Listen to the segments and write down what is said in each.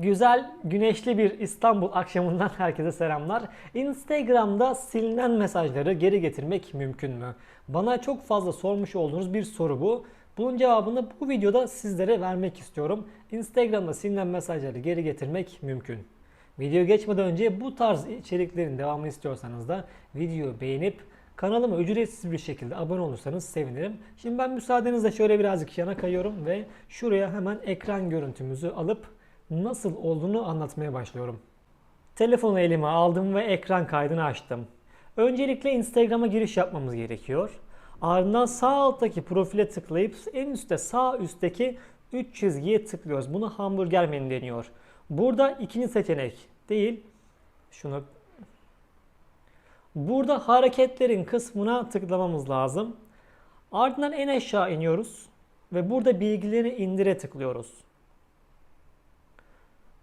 Güzel, güneşli bir İstanbul akşamından herkese selamlar. Instagram'da silinen mesajları geri getirmek mümkün mü? Bana çok fazla sormuş olduğunuz bir soru bu. Bunun cevabını bu videoda sizlere vermek istiyorum. Instagram'da silinen mesajları geri getirmek mümkün. Video geçmeden önce bu tarz içeriklerin devamını istiyorsanız da videoyu beğenip kanalıma ücretsiz bir şekilde abone olursanız sevinirim. Şimdi ben müsaadenizle şöyle birazcık yana kayıyorum ve şuraya hemen ekran görüntümüzü alıp nasıl olduğunu anlatmaya başlıyorum. Telefonu elime aldım ve ekran kaydını açtım. Öncelikle Instagram'a giriş yapmamız gerekiyor. Ardından sağ alttaki profile tıklayıp en üstte sağ üstteki 3 çizgiye tıklıyoruz. Bunu hamburger menü deniyor. Burada ikinci seçenek değil. Şunu Burada hareketlerin kısmına tıklamamız lazım. Ardından en aşağı iniyoruz ve burada bilgileri indire tıklıyoruz.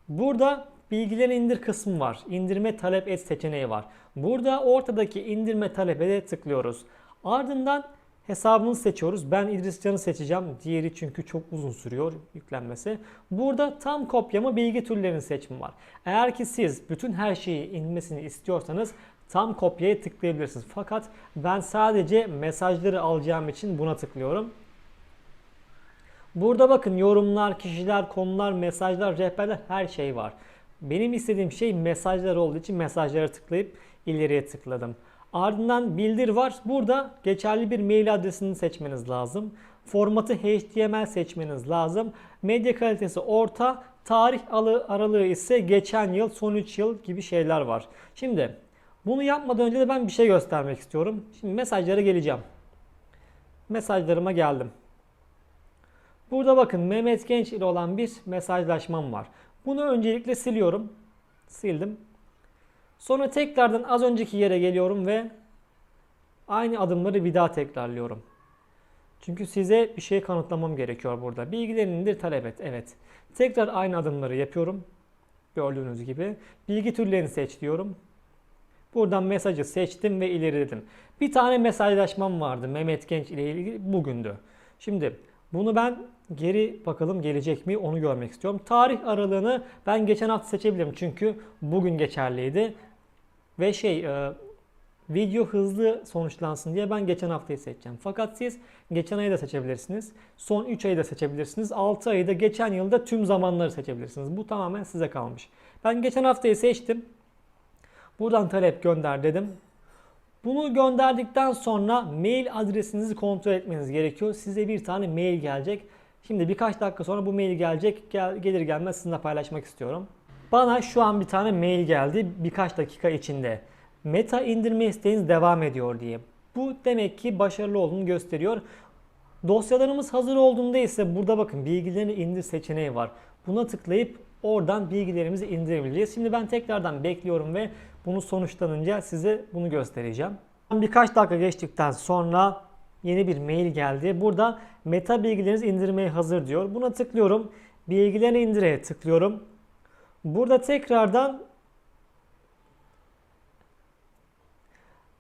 Burada bilgileri indir kısmı var. İndirme talep et seçeneği var. Burada ortadaki indirme talep ede tıklıyoruz. Ardından hesabımızı seçiyoruz. Ben İdris Can'ı seçeceğim. Diğeri çünkü çok uzun sürüyor yüklenmesi. Burada tam kopyama bilgi türlerini seçimi var. Eğer ki siz bütün her şeyi inmesini istiyorsanız tam kopyaya tıklayabilirsiniz. Fakat ben sadece mesajları alacağım için buna tıklıyorum. Burada bakın yorumlar, kişiler, konular, mesajlar, rehberler her şey var. Benim istediğim şey mesajlar olduğu için mesajlara tıklayıp ileriye tıkladım. Ardından bildir var. Burada geçerli bir mail adresini seçmeniz lazım. Formatı HTML seçmeniz lazım. Medya kalitesi orta, tarih aralığı ise geçen yıl, son 3 yıl gibi şeyler var. Şimdi bunu yapmadan önce de ben bir şey göstermek istiyorum. Şimdi mesajlara geleceğim. Mesajlarıma geldim. Burada bakın Mehmet Genç ile olan bir mesajlaşmam var. Bunu öncelikle siliyorum. Sildim. Sonra tekrardan az önceki yere geliyorum ve aynı adımları bir daha tekrarlıyorum. Çünkü size bir şey kanıtlamam gerekiyor burada. Bilgilerini indir talep et. Evet. Tekrar aynı adımları yapıyorum. Gördüğünüz gibi. Bilgi türlerini seç diyorum. Buradan mesajı seçtim ve ilerledim. Bir tane mesajlaşmam vardı Mehmet Genç ile ilgili bugündü. Şimdi bunu ben geri bakalım gelecek mi onu görmek istiyorum. Tarih aralığını ben geçen hafta seçebilirim çünkü bugün geçerliydi. Ve şey e, video hızlı sonuçlansın diye ben geçen haftayı seçeceğim. Fakat siz geçen ayı da seçebilirsiniz. Son 3 ayı da seçebilirsiniz. 6 ayı da geçen yılda tüm zamanları seçebilirsiniz. Bu tamamen size kalmış. Ben geçen haftayı seçtim. Buradan talep gönder dedim. Bunu gönderdikten sonra mail adresinizi kontrol etmeniz gerekiyor. Size bir tane mail gelecek. Şimdi birkaç dakika sonra bu mail gelecek. Gel, gelir gelmez sizinle paylaşmak istiyorum. Bana şu an bir tane mail geldi birkaç dakika içinde. Meta indirme isteğiniz devam ediyor diye. Bu demek ki başarılı olduğunu gösteriyor. Dosyalarımız hazır olduğunda ise burada bakın bilgilerini indir seçeneği var. Buna tıklayıp oradan bilgilerimizi indirebileceğiz. Şimdi ben tekrardan bekliyorum ve bunu sonuçlanınca size bunu göstereceğim. Birkaç dakika geçtikten sonra yeni bir mail geldi. Burada meta bilgileriniz indirmeye hazır diyor. Buna tıklıyorum. Bilgilerini indire tıklıyorum. Burada tekrardan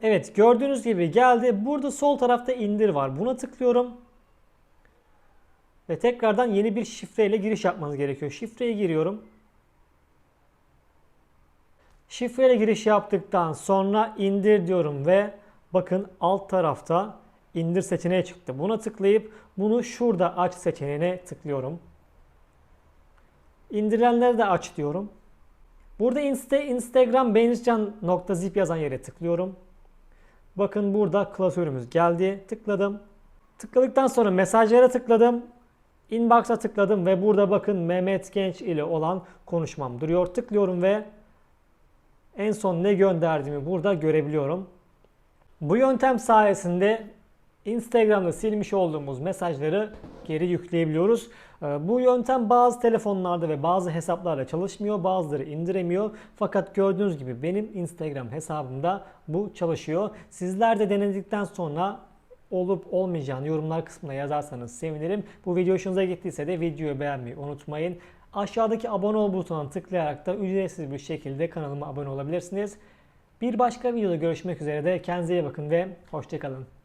Evet gördüğünüz gibi geldi. Burada sol tarafta indir var. Buna tıklıyorum. Ve tekrardan yeni bir şifreyle giriş yapmanız gerekiyor. Şifreye giriyorum. Şifreyle giriş yaptıktan sonra indir diyorum ve bakın alt tarafta indir seçeneği çıktı. Buna tıklayıp bunu şurada aç seçeneğine tıklıyorum. İndirilenleri de aç diyorum. Burada insta, Instagram beğenircan.zip yazan yere tıklıyorum. Bakın burada klasörümüz geldi. Tıkladım. Tıkladıktan sonra mesajlara tıkladım. Inbox'a tıkladım ve burada bakın Mehmet Genç ile olan konuşmam duruyor. Tıklıyorum ve en son ne gönderdiğimi burada görebiliyorum. Bu yöntem sayesinde Instagram'da silmiş olduğumuz mesajları geri yükleyebiliyoruz. Ee, bu yöntem bazı telefonlarda ve bazı hesaplarda çalışmıyor, bazıları indiremiyor. Fakat gördüğünüz gibi benim Instagram hesabımda bu çalışıyor. Sizler de denedikten sonra olup olmayacağını yorumlar kısmına yazarsanız sevinirim. Bu video hoşunuza gittiyse de videoyu beğenmeyi unutmayın. Aşağıdaki abone ol butonuna tıklayarak da ücretsiz bir şekilde kanalıma abone olabilirsiniz. Bir başka videoda görüşmek üzere de kendinize iyi bakın ve hoşçakalın.